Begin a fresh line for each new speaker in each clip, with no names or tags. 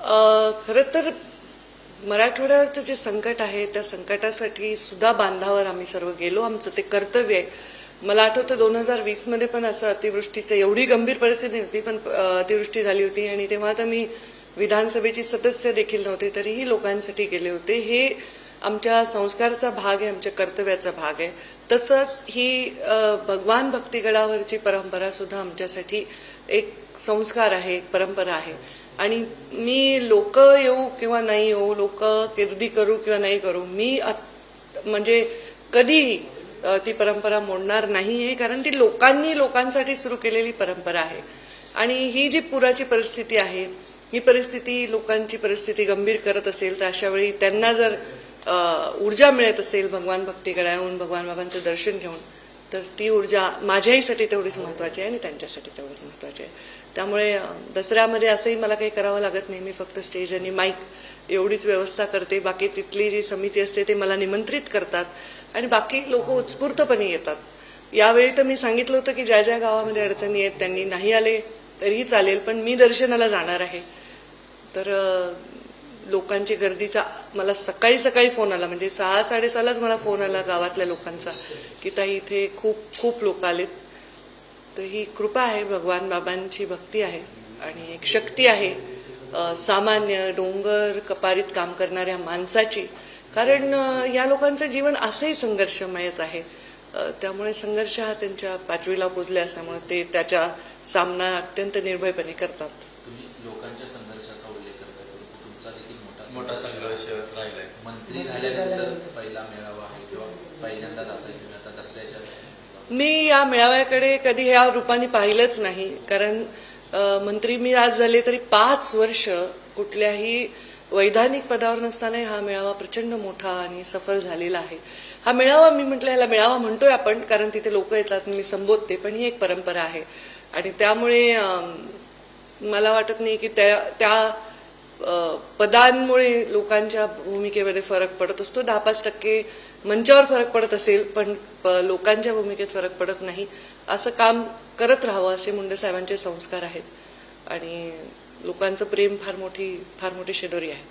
अ, खरं तर मराठवाड्यावरचं जे संकट आहे त्या संकटासाठी सुद्धा बांधावर आम्ही सर्व गेलो. आमचं ते कर्तव्य आहे. मला आठवतं दोन हजार वीसमध्ये पण असं अतिवृष्टीचं एवढी गंभीर परिस्थिती नव्हती पण अतिवृष्टी झाली होती. आणि तेव्हा तर मी विधानसभेची सदस्य देखील नव्हते तरीही लोकांसाठी गेले होते. हे आमच्या संस्काराचा भाग आहे आमच्या कर्तव्याचा भाग आहे. तसंच ही भगवान भक्तिगडावरची परंपरा सुद्धा आमच्यासाठी एक संस्कार आहे एक परंपरा आहे. आणि मी लोक येऊ किंवा नाही येऊ लोक किर्दी करू किंवा नाही करू मी म्हणजे कधीही ती परंपरा मोडणार नाही आहे कारण ती लोकांनी लोकांसाठी सुरू केलेली परंपरा आहे. आणि ही जी पुराची परिस्थिती आहे ही परिस्थिती लोकांची परिस्थिती गंभीर करत असेल तर अशा वेळी त्यांना जर ऊर्जा मिळत असेल भगवान भक्तीकडे येऊन भगवान बाबांचं दर्शन घेऊन तर ती ऊर्जा माझ्याहीसाठी तेवढीच महत्वाची आहे आणि त्यांच्यासाठी तेवढीच महत्वाची आहे. त्यामुळे दसऱ्यामध्ये असंही मला काही करावं लागत नाही. मी फक्त स्टेज आणि माईक एवढीच व्यवस्था करते. बाकी तिथली जी समिती असते ते मला निमंत्रित करतात. आणि बाकी लोक उत्स्फूर्तपणे येतात. यावेळी तर मी सांगितलं होतं की ज्या ज्या गावामध्ये अडचणी आहेत त्यांनी नाही आले तरीही चालेल पण मी दर्शनाला जाणार आहे. तर लोकांची गर्दीचा मला सकाळी सकाळी फोन आला. म्हणजे सहा साडेसहालाच मला फोन आला गावातल्या लोकांचा की ताई इथे खूप खूप लोक आलेत. तर ही कृपा आहे भगवान बाबांची भक्ती आहे आणि एक शक्ती आहे सामान्य डोंगर कपारीत काम करणाऱ्या माणसाची. कारण या लोकांचं जीवन असंही संघर्षमयच आहे. त्यामुळे संघर्ष हा त्यांच्या पाचवीला पोचले असल्यामुळे ते त्याचा सामना अत्यंत निर्भयपणे करतात.
तुम्ही लोकांच्या संघर्षाचा उल्लेख करताय परंतु तुमचा देखील मोठा
मोठा संघर्ष राहिलाय.
मंत्री झाल्यानंतर पहिला मेळावा आहे किंवा पहिल्यांदा जाता आता दसऱ्याच्या.
मी या मेळाव्याकडे कधी या रूपाने पाहिलंच नाही. कारण मंत्री मी आज झाले तरी पाच वर्ष कुठल्याही वैधानिक पदावर नसताना हा मेळावा प्रचंड मोठा आणि सफल झालेला आहे. हा मेळावा मी म्हटलं याला मेळावा म्हणतोय आपण कारण तिथे लोक येतात मी संबोधते पण ही एक परंपरा आहे. आणि त्यामुळे मला वाटत नाही की त्या त्या पदांमुळे लोकांच्या भूमिकेमध्ये फरक पडत असतो. दहा पाच टक्के मंचावर फरक पडत असेल पण लोकांच्या भूमिकेत फरक पडत नाही. असं काम करत राहावं असे मुंडे साहेबांचे संस्कार आहेत. आणि लोकांचं प्रेम फार मोठी फार मोठी शेदोरी आहे.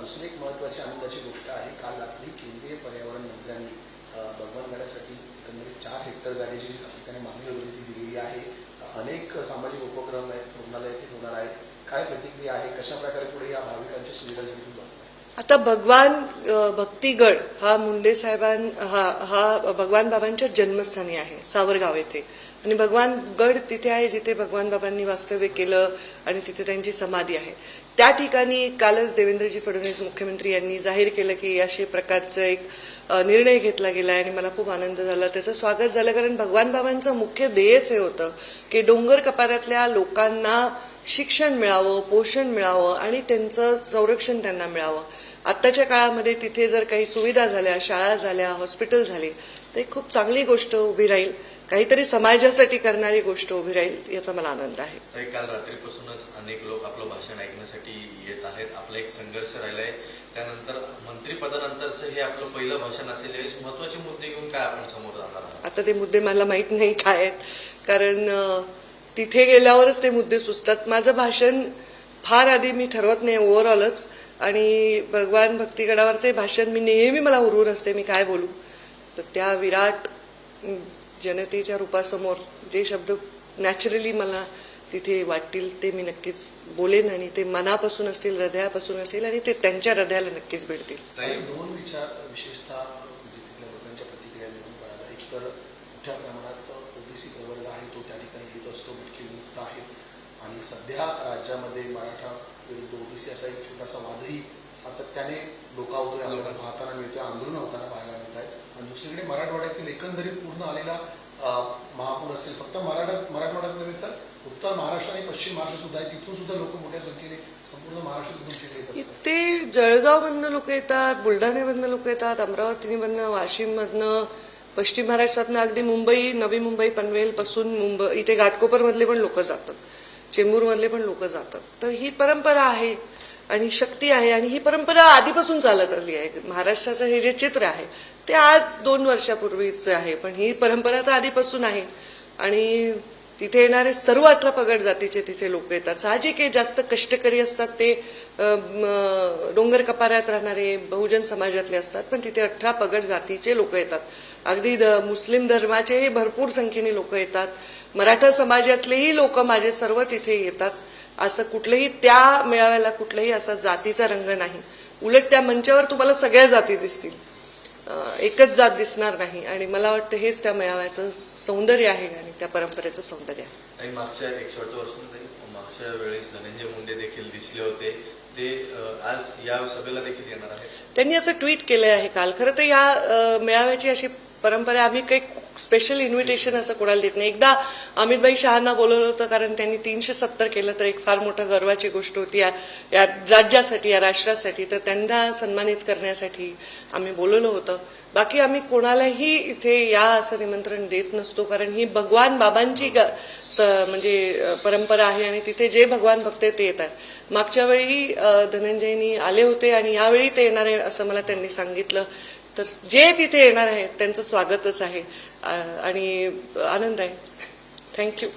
दुसरी एक महत्वाची आनंदाची गोष्ट आहे. काल रात्री केंद्रीय पर्यावरण मंत्र्यांनी भगवानगडासाठी एकंदरीत चार हेक्टर जागेची जी मागणी होती ती दिलेली आहे. अनेक सामाजिक उपक्रम आहेत रुग्णालय ते होणार आहेत काय प्रतिक्रिया आहे कशा प्रकारे पुढे या भाविकांच्या सुविधा झाली बघताय?
आता भगवान भक्तीगड भक्तिगड हा मुंडे साहेबां हा हा भगवान बाबांच्या जन्मस्थानी आहे सावरगाव येथे. आणि भगवान गड तिथे आहे जिथे भगवान बाबांनी वास्तव्य केलं आणि तिथे त्यांची समाधी आहे. त्या ठिकाणी कालच देवेंद्रजी फडणवीस मुख्यमंत्री यांनी जाहीर केलं की अशा प्रकारचं एक निर्णय घेतला गेला आणि मला खूप आनंद झाला. त्याचं स्वागत झालं कारण भगवान बाबांचं मुख्य ध्येयच हे होतं की डोंगर कपाऱ्यातल्या लोकांना शिक्षण मिळावं पोषण मिळावं आणि त्यांचं संरक्षण त्यांना मिळावं. आत्ताच्या काळामध्ये तिथे जर काही सुविधा झाल्या शाळा झाल्या हॉस्पिटल झाले तर एक खूप चांगली गोष्ट उभी राहील. काहीतरी समाजासाठी करणारी गोष्ट उभी राहील याचा मला आनंद आहे.
काल रात्रीपासूनच अनेक लोक आपलं भाषण ऐकण्यासाठी येत आहेत. आपला एक संघर्ष राहिलाय. त्यानंतर मंत्रिपदानंतरचं हे आपलं पहिलं भाषण असेल यावेळेस महत्त्वाचे मुद्दे घेऊन काय आपण समोर जाणार आहात?
आता ते मुद्दे मला माहीत नाही काय आहेत. कारण तिथे गेल्यावरच ते मुद्दे सुचतात. माझं भाषण फार आधी मी ठरवत नाही ओव्हरऑलच आणि भगवान भक्तिगडावरचे भाषण मी नेहमी मला उरूर असते मी काय बोलू. तर त्या विराट जनतेच्या रूपासमोर जे शब्द नॅचरली मला तिथे वाटतील ते मी नक्कीच बोलेन आणि ते मनापासून असतील हृदयापासून असेल आणि ते त्यांच्या हृदयाला नक्कीच भेटतील.
मोठ्या प्रमाणात ओबीसी प्रवर्ग आहे तो त्या ठिकाणी येत असतो. भटकी मुक्त आहे. आणि सध्या राज्यामध्ये मराठा विरुद्ध ओबीसी असा एक छोटासा वादही सातत्याने डोकावतोय. आपल्याला पाहताना मिळतोय. आंदोलन होताना पाहायला मिळत आहे आणि दुसरीकडे मराठवाड्यातील एकंदरीत पूर्ण आलेला महापूर असेल. फक्त मराठा मराठवाड्याच नव्हे तर उत्तर महाराष्ट्र आणि पश्चिम महाराष्ट्र सुद्धा आहे. तिथून सुद्धा लोक मोठ्या संख्येने संपूर्ण महाराष्ट्रातून तुमच्याकडे जळगाव असतात.
जळगावमधनं लोक येतात बुलढाण्यामधनं लोक येतात अमरावतीमधनं वाशिममधनं पश्चिम महाराष्ट्रातनं अगदी मुंबई नवी मुंबई पनवेलपासून मुंबई इथे घाटकोपरमधले पण लोक जातात. चेंबूरमधले पण लोक जातात. तर ही परंपरा आहे आणि शक्ती आहे आणि ही परंपरा आधीपासून चालत आली आहे. महाराष्ट्राचं हे जे चित्र आहे ते आज दोन वर्षापूर्वीचं आहे. पण ही परंपरा तर आधीपासून आहे. आणि तिथे येणारे सर्व अठरा पगड जातीचे तिथे लोक येतात. साहजिक आहे जास्त कष्टकरी असतात ते डोंगर कपाऱ्यात राहणारे बहुजन समाजातले असतात पण तिथे अठरा पगड जातीचे लोक येतात. अगदी द- मुस्लिम धर्माचेही भरपूर संख्येने लोक येतात. मराठा समाजातलेही लोक माझे सर्व तिथे येतात. असं कुठलंही त्या मेळाव्याला कुठलाही असा जातीचा रंग नाही. उलट त्या मंचावर तुम्हाला सगळ्या जाती दिसतील. एकच जात दिसणार नाही. आणि मला वाटतं हेच त्या मेळाव्याचं सौंदर्य आहे आणि त्या परंपरेचं सौंदर्य आहे.
मागच्या एक शेवटचं वर्ष मागच्या वेळेस धनंजय मुंडे देखील दिसले होते. ते आज या सभेला देखील येणार आहेत.
त्यांनी असं ट्विट केलं आहे काल. खरं तर या मेळाव्याची अशी परंपरा आम्ही काही स्पेशल इन्व्हिटेशन असं कोणाला देत नाही. एकदा अमितभाई शहाना बोलवलं होतं कारण त्यांनी तीनशे सत्तर केलं तर एक फार मोठं गर्वाची गोष्ट होती. या या राज्यासाठी या राष्ट्रासाठी तर त्यांना सन्मानित करण्यासाठी आम्ही बोलवलं होतं. बाकी आम्ही कोणालाही इथे या असं निमंत्रण देत नसतो कारण ही भगवान बाबांची ग- स- म्हणजे परंपरा आहे आणि तिथे जे भगवान भक्त आहेत ते येतात. मागच्या वेळी धनंजयनी आले होते आणि यावेळी ते येणार आहे असं मला त्यांनी सांगितलं. तर जे तिथे येणार आहेत त्यांचं स्वागतच आहे. आणि आनंद आहे. थँक्यू